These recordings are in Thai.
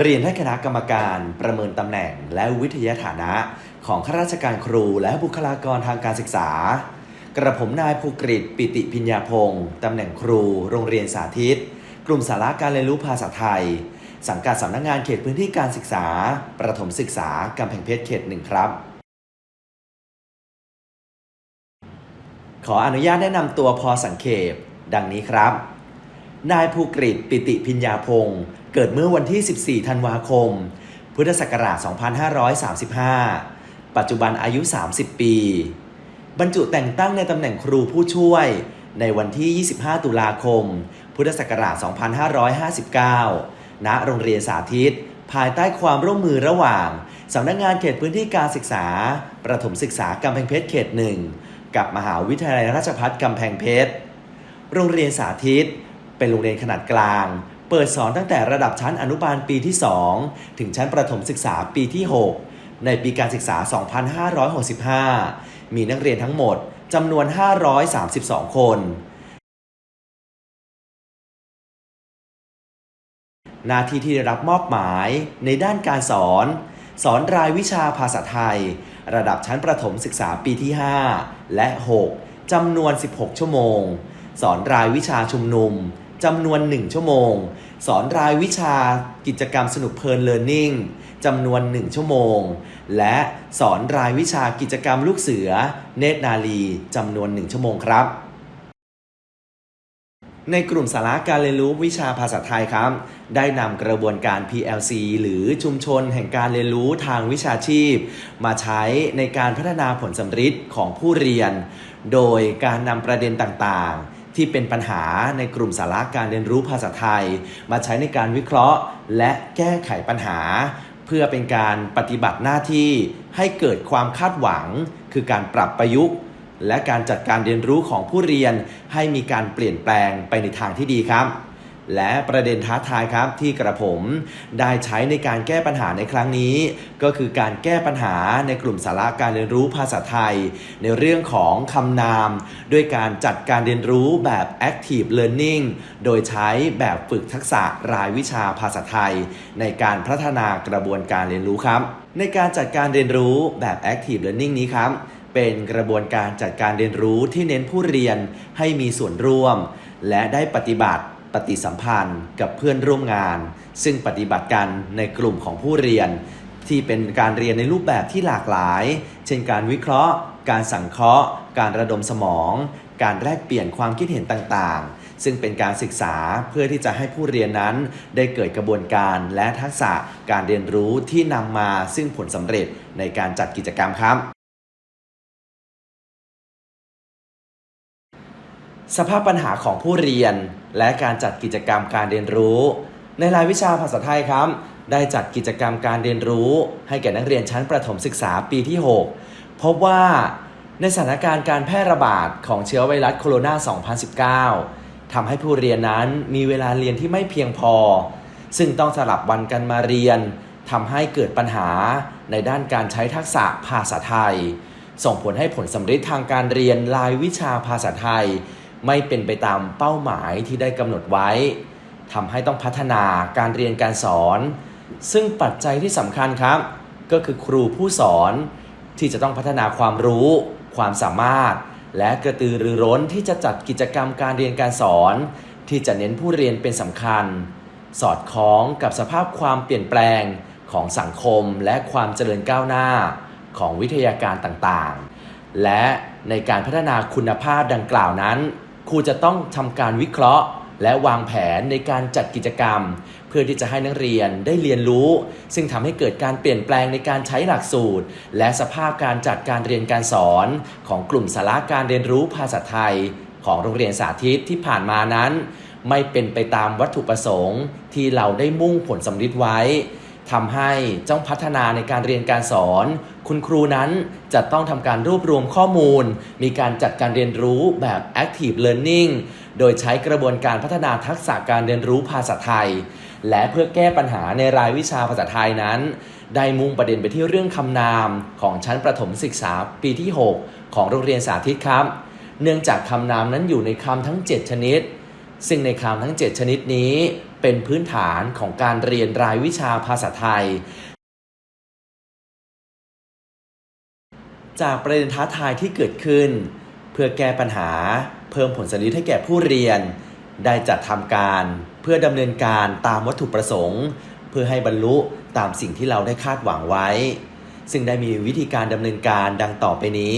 เรียนให้คณะกรรมการประเมินตำแหน่งและวิทยาฐานะของข้าราชการครูและบุคลากรทางการศึกษา กระผมนายภูกฤษปิติพิญญาพงศ์ตำแหน่งครู โรงเรียนสาธิต กลุ่มสาระการเรียนรู้ภาษาไทย สังกัดสำนักงานเขตพื้นที่การศึกษา ประถมศึกษากำแพงเพชรเขตหนึ่งครับ ขออนุญาตแนะนำตัวพอสังเขปดังนี้ครับ นายภูกฤษปิติพิญญาพงศ์เกิดเมื่อวันที่ 14 ธันวาคม พุทธศักราช 2535 ปัจจุบันอายุ 30 ปี บรรจุแต่งตั้งในตำแหน่งครูผู้ช่วยในวันที่ 25 ตุลาคม พุทธศักราช 2559 ณ โรงเรียนสาธิต ภายใต้ความร่วมมือระหว่างสำนักงานเขตพื้นที่การศึกษา ประถมศึกษากำแพงเพชรเขตหนึ่ง กับมหาวิทยาลัยราชภัฏกำแพงเพชร โรงเรียนสาธิต เป็นโรงเรียนขนาดกลาง เปิดสอนตั้งแต่ระดับชั้นอนุบาลปีที่ 2 ถึงชั้นประถมศึกษาปีที่ 6 ในปีการศึกษา 2565 มีนักเรียนทั้งหมดจำนวน 532 คน หน้าที่ที่ได้รับมอบหมายในด้านการสอน สอนรายวิชาภาษาไทย ระดับชั้นประถมศึกษาปีที่ 5 และ 6จำนวน 16 ชั่วโมง สอนรายวิชาชุมนุม จำนวน 1 ชั่วโมง สอนรายวิชากิจกรรมสนุกเพลินเลิร์นนิ่งจำนวน 1 ชั่วโมง และสอนรายวิชากิจกรรมลูกเสือ เนตรนาลีจำนวน 1 ชั่วโมงครับ ในกลุ่มสาระการเรียนรู้วิชาภาษาไทยครับ ได้นำกระบวนการ PLC หรือชุมชนแห่งการเรียนรู้ทางวิชาชีพ มาใช้ในการพัฒนาผลสำฤทธิ์ของผู้เรียน โดยการนำประเด็นต่างๆ ที่เป็นปัญหาในกลุ่มสาระการเรียนรู้ภาษาไทย มาใช้ในการวิเคราะห์ และแก้ไขปัญหา เพื่อเป็นการปฏิบัติหน้าที่ให้เกิดความคาดหวัง คือการปรับประยุกต์ และการจัดการเรียนรู้ของผู้เรียนให้มีการเปลี่ยนแปลงไปในทางที่ดีครับ และประเด็นท้าทายครับที่กระผมได้ใช้ในการแก้ปัญหาในครั้งนี้ ก็คือการแก้ปัญหาในกลุ่มสาระการเรียนรู้ภาษาไทย ในเรื่องของคำนาม ด้วยการจัดการเรียนรู้แบบ active learning โดยใช้แบบฝึกทักษะรายวิชาภาษาไทย ในการพัฒนากระบวนการเรียนรู้ครับ ในการจัดการเรียนรู้แบบ active learning นี้ครับเป็นกระบวนการจัดการเรียนรู้ที่เน้นผู้เรียนให้มีส่วนร่วม และได้ปฏิบัติ ปฏิสัมพันธ์กับเพื่อนร่วมงาน ซึ่งปฏิบัติกันในกลุ่มของผู้เรียน ที่เป็นการเรียนในรูปแบบที่หลากหลาย เช่นการวิเคราะห์ การสังเคราะห์ การระดมสมอง การแลกเปลี่ยนความคิดเห็นต่างๆ ซึ่งเป็นการศึกษาเพื่อที่จะให้ผู้เรียนนั้น ได้เกิดกระบวนการและทักษะการเรียนรู้ที่นำมาซึ่งผลสำเร็จในการจัดกิจกรรมครับ สภาพปัญหาของผู้เรียน และการจัดกิจกรรมการเรียนรู้ ในรายวิชาภาษาไทยครับ ได้จัดกิจกรรมการเรียนรู้ ให้แก่นักเรียนชั้นประถมศึกษาปีที่ 6 พบว่าในสถานการณ์การแพร่ระบาดของเชื้อไวรัสโคโรนา 2019 ทำให้ผู้เรียนนั้นมีเวลาเรียนที่ไม่เพียงพอ ซึ่งต้องสลับวันกันมาเรียนทำให้เกิดปัญหาในด้านการใช้ทักษะภาษาไทย ส่งผลให้ผลสำเร็จทางการเรียนรายวิชาภาษาไทย ไม่เป็นไปตามเป้าหมายที่ได้กำหนดไว้ทำให้ต้องพัฒนาการเรียนการสอน ซึ่งปัจจัยที่สำคัญครับ ก็คือครูผู้สอนที่จะต้องพัฒนาความรู้ ความสามารถ และกระตือรือร้นที่จะจัดกิจกรรมการเรียนการสอน ที่จะเน้นผู้เรียนเป็นสำคัญ สอดคล้องกับสภาพความเปลี่ยนแปลงของสังคมและความเจริญก้าวหน้าของวิทยาการต่างๆ และในการพัฒนาคุณภาพดังกล่าวนั้น รูจะต้องทำการวิเคราะห์ และวางแผนในการจัดกิจกรรม เพื่อที่จะให้นักเรียนได้เรียนรู้ ซึ่งทำให้เกิดการเปลี่ยนแปลงในการใช้หลักสูตร และสภาพการจัดการเรียนการสอน ของกลุ่มสาระการเรียนรู้ภาษาไทย ของโรงเรียนสาธิตที่ผ่านมานั้น ไม่เป็นไปตามวัตถุประสงค์ ที่เราได้มุ่งผลสำลิดไว้ ทำให้จ้องพัฒนาในการเรียนการสอน คุณครูนั้นจะต้องทำการรวบรวมข้อมูล มีการจัดการเรียนรู้แบบ active learning โดยใช้กระบวนการพัฒนาทักษะการเรียนรู้ภาษาไทย และเพื่อแก้ปัญหาในรายวิชาภาษาไทยนั้น ได้มุ่งประเด็นไปที่เรื่องคำนามของชั้นประถมศึกษาปีที่ 6 ของโรงเรียนสาธิตครับ เนื่องจากคำนามนั้นอยู่ในคำทั้ง 7 ชนิด ซึ่งในคำทั้ง 7 ชนิดนี้ เป็นพื้นฐานของการเรียนรายวิชาภาษาไทย จากประเด็นท้าทายที่เกิดขึ้น เพื่อแก้ปัญหาเพิ่มผลสำลิดให้แก่ผู้เรียน ได้จัดทำการเพื่อดำเนินการตามวัตถุประสงค์ เพื่อให้บรรลุตามสิ่งที่เราได้คาดหวังไว้ ซึ่งได้มีวิธีการดำเนินการดังต่อไปนี้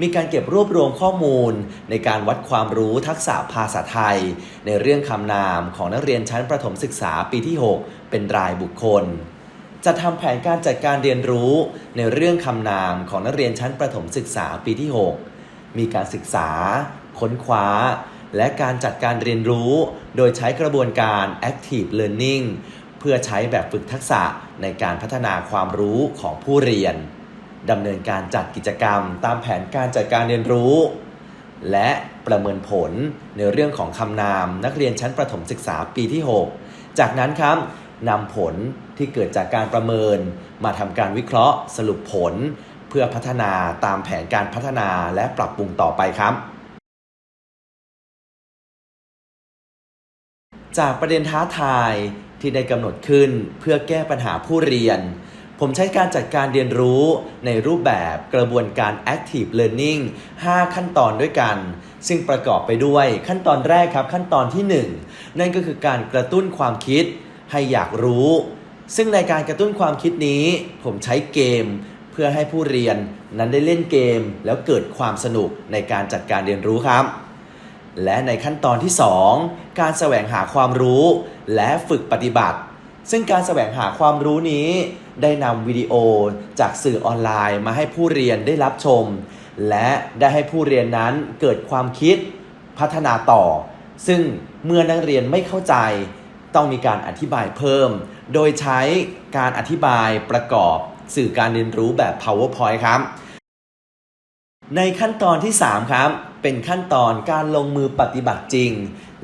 มีการเก็บรวบรวมข้อมูล ในการวัดความรู้ทักษะภาษาไทย ในเรื่องคำนามของนักเรียนชั้นประถมศึกษาปีที่ 6 เป็นรายบุคคลจะทำแผนการจัดการเรียนรู้ในเรื่องคำนามของนักเรียนชั้นประถมศึกษาปีที่ 6 มีการศึกษา ค้นคว้า และการจัดการเรียนรู้ โดยใช้กระบวนการ active learning เพื่อใช้แบบฝึกทักษะในการพัฒนาความรู้ของผู้เรียน ดำเนินการจัดกิจกรรม ตามแผนการจัดการเรียนรู้ และประเมินผลในเรื่องของคำนาม นักเรียนชั้นประถมศึกษาปีที่ 6 จากนั้นครับนำผลที่เกิดจากการประเมิน มาทำการวิเคราะห์ สรุปผล เพื่อพัฒนาตามแผนการพัฒนาและปรับปรุงต่อไปครับ จากประเด็นท้าทายที่ได้กำหนดขึ้นเพื่อแก้ปัญหาผู้เรียน ผมใช้การจัดการเรียนรู้ในรูปแบบกระบวนการ active learning 5 ขั้นตอนด้วยกัน ซึ่งประกอบไปด้วยขั้นตอนแรกครับขั้นตอนที่ 1 นั่นก็คือการกระตุ้นความคิดให้อยากรู้ ซึ่งในการกระตุ้นความคิดนี้ ผมใช้เกมเพื่อให้ผู้เรียนนั้นได้เล่นเกม แล้วเกิดความสนุกในการจัดการเรียนรู้ครับ และในขั้นตอนที่ 2 การแสวงหาความรู้ และฝึกปฏิบัติ ซึ่งการแสวงหาความรู้นี้ ได้นำวิดีโอจากสื่อออนไลน์ มาให้ผู้เรียนได้รับชม และได้ให้ผู้เรียนนั้นเกิดความคิดพัฒนาต่อ ซึ่งเมื่อนักเรียนไม่เข้าใจต้องมีการอธิบายเพิ่ม โดยใช้การอธิบายประกอบสื่อการเรียนรู้แบบ PowerPoint ครับ ในขั้นตอนที่ 3 ครับ เป็นขั้นตอนการลงมือปฏิบัติจริง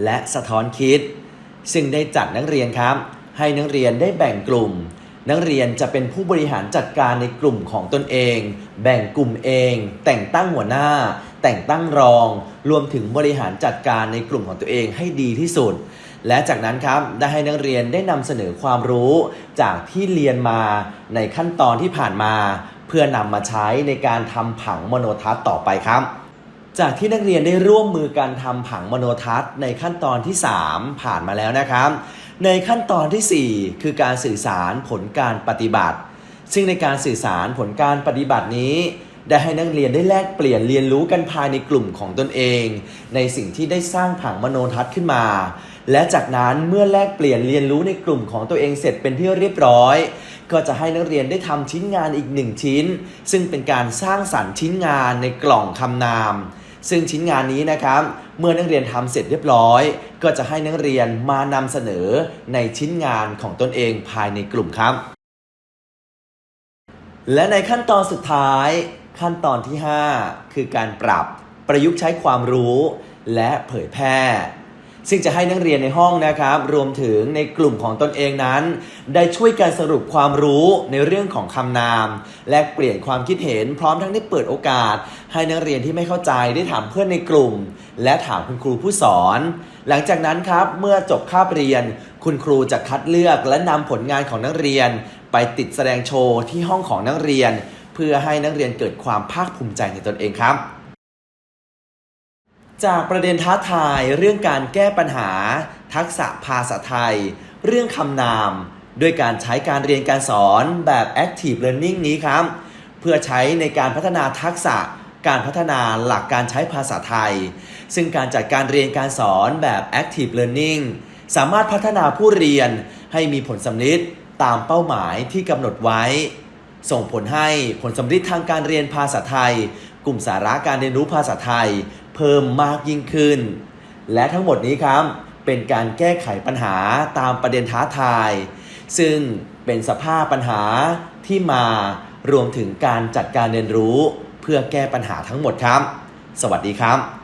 และสะท้อนคิด ซึ่งได้จัดนักเรียนครับ ให้นักเรียนได้แบ่งกลุ่ม นักเรียนจะเป็นผู้บริหารจัดการในกลุ่มของตนเอง แบ่งกลุ่มเอง แต่งตั้งหัวหน้า แต่งตั้งรอง รวมถึงบริหารจัดการในกลุ่มของตัวเองให้ดีที่สุด และจากนั้นครับได้ให้นักเรียนได้นำเสนอความรู้จากที่เรียนมาในขั้นตอนที่ผ่านมา เพื่อนำมาใช้ในการทำผังมโนทัศน์ต่อไปครับจากที่นักเรียนได้ร่วมมือกันทำผังมโนทัศน์ในขั้นตอนที่ 3 ผ่านมาแล้วนะครับ ในขั้นตอนทีสี่ 4 คือการสื่อสารผลการปฏิบัติ ซึ่งในการสื่อสารผลการปฏิบัตินี้ ได้ให้นักเรียนได้แลกเปลี่ยนเรียนรู้กันภายในกลุ่มของตนเอง ในสิ่งที่ได้สร้างผังมโนทัศน์ขึ้นมา และจากนั้นเมื่อแลกเปลี่ยนเรียนรู้ในกลุ่มของตัวเองเสร็จเป็นที่เรียบร้อย ก็จะให้นักเรียนได้ทำชิ้นงานอีกหนึ่งชิ้น ซึ่งเป็นการสร้างสรรค์ชิ้นงานในกล่องคำนาม ซึ่งชิ้นงานนี้นะครับ เมื่อนักเรียนทำเสร็จเรียบร้อย ก็จะให้นักเรียนมานำเสนอในชิ้นงานของตนเองภายในกลุ่มครับ และในขั้นตอนสุดท้าย ขั้นตอนที่ 5 คือการปรับประยุกต์ใช้ความรู้ และเผยแพร่ ซึ่งจะให้นักเรียนในห้องนะครับ รวมถึงในกลุ่มของตนเองนั้น ได้ช่วยกันสรุปความรู้ในเรื่องของคำนาม และเปลี่ยนความคิดเห็นพร้อมทั้งได้เปิดโอกาส ให้นักเรียนที่ไม่เข้าใจได้ถามเพื่อนในกลุ่ม และถามคุณครูผู้สอน หลังจากนั้นครับเมื่อจบคาบเรียน คุณครูจะคัดเลือกและนำผลงานของนักเรียน ไปติดแสดงโชว์ที่ห้องของนักเรียน เพื่อให้นักเรียนเกิดความภาคภูมิใจในตนเองครับ จากประเด็นท้าทายเรื่องการแก้ปัญหา ทักษะภาษาไทย เรื่องคำนาม ด้วยการใช้การเรียนการสอนแบบ active learning นี้ครับ เพื่อใช้ในการพัฒนาทักษะการพัฒนาหลักการใช้ภาษาไทย ซึ่งการจัดการเรียนการสอนแบบ active learning สามารถพัฒนาผู้เรียนให้มีผลสำลิดตามเป้าหมายที่กำหนดไว้ ส่งผลให้ผลสำลิดทางการเรียนภาษาไทย กลุ่มสาระการเรียนรู้ภาษาไทย เพิ่มมากยิ่งขึ้น และทั้งหมดนี้ครับเป็นการแก้ไขปัญหาตามประเด็นท้าทาย ซึ่งเป็นสภาพปัญหาที่มารวมถึงการจัดการเรียนรู้ เพื่อแก้ปัญหาทั้งหมดครับ สวัสดีครับ